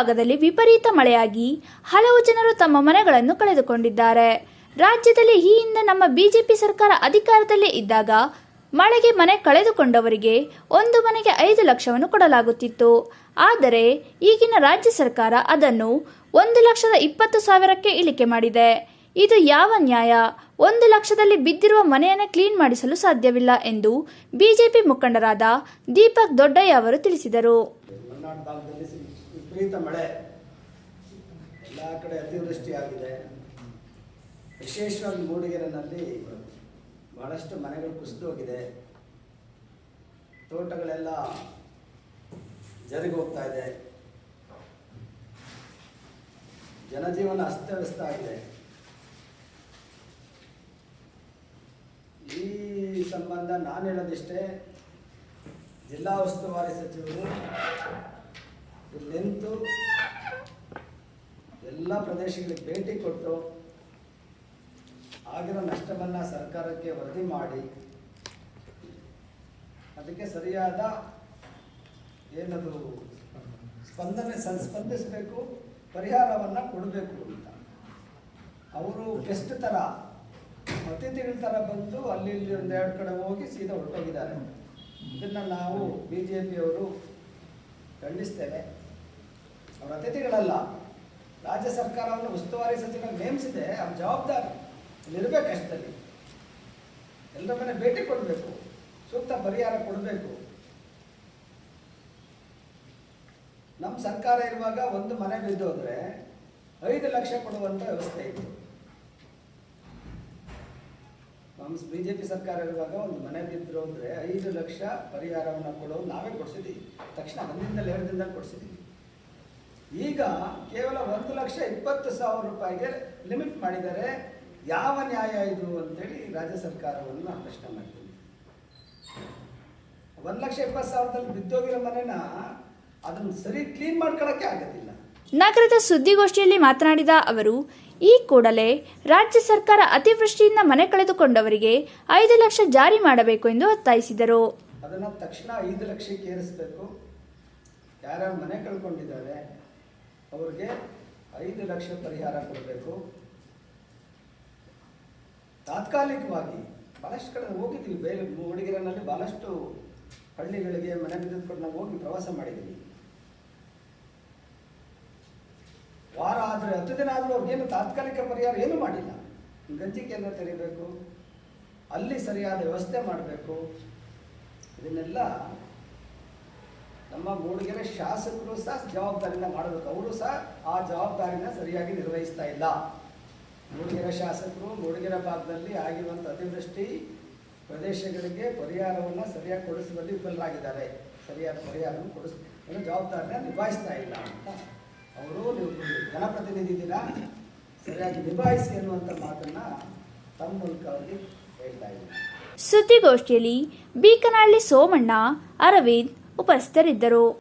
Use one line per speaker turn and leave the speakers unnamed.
ಭಾಗದಲ್ಲಿ ವಿಪರೀತ ಮಳೆಯಾಗಿ ಹಲವು ಜನರು ತಮ್ಮ ಮನೆಗಳನ್ನು ಕಳೆದುಕೊಂಡಿದ್ದಾರೆ. ರಾಜ್ಯದಲ್ಲಿ ಈ ಹಿಂದೆ ನಮ್ಮ ಬಿಜೆಪಿ ಸರ್ಕಾರ ಅಧಿಕಾರದಲ್ಲೇ ಇದ್ದಾಗ ಮಳೆಗೆ ಮನೆ ಕಳೆದುಕೊಂಡವರಿಗೆ ಒಂದು ಮನೆಗೆ ಐದು ಲಕ್ಷವನ್ನು ಕೊಡಲಾಗುತ್ತಿತ್ತು. ಆದರೆ ಈಗಿನ ರಾಜ್ಯ ಸರ್ಕಾರ ಅದನ್ನು ಒಂದು ಲಕ್ಷದ ಇಪ್ಪತ್ತು ಸಾವಿರಕ್ಕೆ ಇಳಿಕೆ ಮಾಡಿದೆ. ಇದು ಯಾವ ನ್ಯಾಯ? ಒಂದು ಲಕ್ಷದಲ್ಲಿ ಬಿದ್ದಿರುವ ಮನೆಯನ್ನು ಕ್ಲೀನ್ ಮಾಡಿಸಲು ಸಾಧ್ಯವಿಲ್ಲ ಎಂದು ಬಿಜೆಪಿ ಮುಖಂಡರಾದ ದೀಪಕ್ ದೊಡ್ಡಯ್ಯ ಅವರು ತಿಳಿಸಿದರು.
ಮಲೆನಾಡು ಭಾಗದಲ್ಲಿ ವಿಪರೀತ ಮಳೆ. ಎಲ್ಲ ಕಡೆ ಅತಿವೃಷ್ಟಿ ಆಗಿದೆ ವಿಶೇಷವಾಗಿ ಮೂಡಿಗೆರೆನಲ್ಲಿ ಬಹಳಷ್ಟು ಮನೆಗಳು ಕುಸಿದು ಹೋಗಿದೆ. ತೋಟಗಳೆಲ್ಲ ಹೋಗ್ತಾ ಇದೆ. ಜನಜೀವನ ಅಸ್ತವ್ಯಸ್ತ ಆಗಿದೆ. ಈ ಸಂಬಂಧ ನಾನು ಹೇಳೋದಿಷ್ಟೇ, ಜಿಲ್ಲಾ ಉಸ್ತುವಾರಿ ಸಚಿವರು ಇಲ್ಲಿ ನಿಂತು ಎಲ್ಲ ಪ್ರದೇಶಗಳಿಗೆ ಭೇಟಿ ಕೊಟ್ಟು ಆಗಿರೋ ನಷ್ಟವನ್ನು ಸರ್ಕಾರಕ್ಕೆ ವರದಿ ಮಾಡಿ, ಅದಕ್ಕೆ ಸರಿಯಾದ ಏನದು ಸ್ಪಂದನೆ ಸಂಸ್ಪಂದಿಸಬೇಕು, ಪರಿಹಾರವನ್ನು ಕೊಡಬೇಕು ಅಂತ. ಅವರು ಗೆಸ್ಟ್ ಥರ ಅತಿಥಿಗಳ ಥರ ಬಂದು ಅಲ್ಲಿ ಇಲ್ಲಿ ಒಂದೆರಡು ಕಡೆ ಹೋಗಿ ಸೀದಾ ಹೊರಟೋಗಿದ್ದಾರೆ. ಇದನ್ನು ನಾವು ಬಿ ಜೆ ಪಿಯವರು ಖಂಡಿಸ್ತೇವೆ. ಅವರ ಅತಿಥಿಗಳಲ್ಲ. ರಾಜ್ಯ ಸರ್ಕಾರವನ್ನು ಉಸ್ತುವಾರಿ ಸಚಿವ ನೇಮಿಸಿದೆ, ಅವ್ರ ಜವಾಬ್ದಾರಿ ಇಲ್ಲಿರ್ಬೇಕು ಅಷ್ಟೇ ಎಲ್ಲರ ಮನೆ ಭೇಟಿ ಕೊಡಬೇಕು, ಸೂಕ್ತ ಪರಿಹಾರ ಕೊಡಬೇಕು. ನಮ್ಮ ಸರ್ಕಾರ ಇರುವಾಗ ಒಂದು ಮನೆ ಬಿದ್ದು ಹೋದ್ರೆ ಐದು ಲಕ್ಷ ಕೊಡುವಂಥ ವ್ಯವಸ್ಥೆ ಇತ್ತು ನಮ್ಮ ಬಿ ಜೆ ಪಿ ಸರ್ಕಾರ ಇರುವಾಗ ಒಂದು ಮನೆ ಬಿದ್ದರು ಅಂದರೆ ಐದು ಲಕ್ಷ ಪರಿಹಾರವನ್ನು ಕೊಡೋದು ನಾವೇ ಕೊಡಿಸಿದ್ದೀವಿ ತಕ್ಷಣ ಒಂದಿಂದಲೇ ಎರಡು ದಿನದಲ್ಲಿ ಕೊಡಿಸಿದ್ದೀವಿ ಈಗ ಕೇವಲ ಒಂದು ಲಕ್ಷ ಇಪ್ಪತ್ತು ಸಾವಿರ ರೂಪಾಯಿಗೆ ಲಿಮಿಟ್ ಮಾಡಿದರೆ ಯಾವ ನ್ಯಾಯ ಇದು ಅಂತೇಳಿ ರಾಜ್ಯ ಸರ್ಕಾರವನ್ನು ನಾನು ಪ್ರಶ್ನೆ ಮಾಡ್ತೀನಿ. ಒಂದು ಲಕ್ಷ ಇಪ್ಪತ್ತು ಸಾವಿರದಲ್ಲಿ ಬಿದ್ದೋಗಿರೋ ಮನೆನ ಅದನ್ನು ಸರಿ ಕ್ಲೀನ್ ಮಾಡ್ಕೊಳ್ಳೋಕ್ಕೆ ಆಗೋದಿಲ್ಲ.
ನಗರದ ಸುದ್ದಿಗೋಷ್ಠಿಯಲ್ಲಿ ಮಾತನಾಡಿದ ಅವರು ಈ ಕೂಡಲೇ ರಾಜ್ಯ ಸರ್ಕಾರ ಅತಿವೃಷ್ಟಿಯಿಂದ ಮನೆ ಕಳೆದುಕೊಂಡವರಿಗೆ ಐದು ಲಕ್ಷ ಜಾರಿ ಮಾಡಬೇಕು ಎಂದು ಒತ್ತಾಯಿಸಿದರು.
ಅದನ್ನು ತಕ್ಷಣ ಐದು ಲಕ್ಷಕ್ಕೆ ಏರಿಸಬೇಕು. ಯಾರ್ಯಾರು ಮನೆ ಕಳ್ಕೊಂಡಿದ್ದಾರೆ ಅವ್ರಿಗೆ ಐದು ಲಕ್ಷ ಪರಿಹಾರ ಕೊಡಬೇಕು. ತಾತ್ಕಾಲಿಕವಾಗಿ ಭಾಳಷ್ಟು ಕಡೆ ಹೋಗಿದ್ವಿ ಬೇರೆ ಮೂಡಿಗೆರೆನಲ್ಲಿ ಭಾಳಷ್ಟು ಹಳ್ಳಿಗಳಿಗೆ ಮನೆ ಬಿದ್ದುಕೊಂಡು ನಾವು ಹೋಗಿ ಪ್ರವಾಸ ಮಾಡಿದ್ದೀವಿ. ವಾರ ಆದರೆ ಹತ್ತು ದಿನ ಆದರೂ ಅವ್ರಿಗೇನು ತಾತ್ಕಾಲಿಕ ಪರಿಹಾರ ಏನೂ ಮಾಡಿಲ್ಲ. ಗಂಜಿ ಕೇಂದ್ರ ತೆರೀಬೇಕು. ಅಲ್ಲಿ ಸರಿಯಾದ ವ್ಯವಸ್ಥೆ ಮಾಡಬೇಕು. ಇದನ್ನೆಲ್ಲ ನಮ್ಮ ಮೂಡಿಗೆರೆ ಶಾಸಕರು ಸಹ ಜವಾಬ್ದಾರಿನ ಮಾಡಬೇಕು. ಅವರು ಸಹ ಆ ಜವಾಬ್ದಾರಿನ ಸರಿಯಾಗಿ ನಿರ್ವಹಿಸ್ತಾ ಇಲ್ಲ. ಮೂಡಿಗೆರೆ ಶಾಸಕರು ಮೂಡಿಗೆರೆ ಭಾಗದಲ್ಲಿ ಆಗಿರುವಂಥ ಅತಿವೃಷ್ಟಿ ಪ್ರದೇಶಗಳಿಗೆ ಪರಿಹಾರವನ್ನು ಸರಿಯಾಗಿ ಕೊಡಿಸುವಲ್ಲಿ ವಿಫಲರಾಗಿದ್ದಾರೆ. ಸರಿಯಾದ ಪರಿಹಾರವನ್ನು ಕೊಡಿಸ್ ಜವಾಬ್ದಾರಿನ ನಿಭಾಯಿಸ್ತಾ ಇಲ್ಲ. ಅಂತ ಅವರು ನೀವು ದಿನ ಸರಿಯಾಗಿ ನಿಭಾಯಿಸಿ ಅನ್ನುವಂಥ ಮಾತನ್ನು ತಮ್ಮ ಮೂಲಕ ಅವರಿಗೆ ಹೇಳ್ತಾ ಇದ್ದೀನಿ.
ಸುದ್ದಿಗೋಷ್ಠಿಯಲ್ಲಿ ಬೀಕನಹಳ್ಳಿ ಸೋಮಣ್ಣ, ಅರವಿಂದ್ ಉಪಸ್ಥಿತರಿದ್ದರು.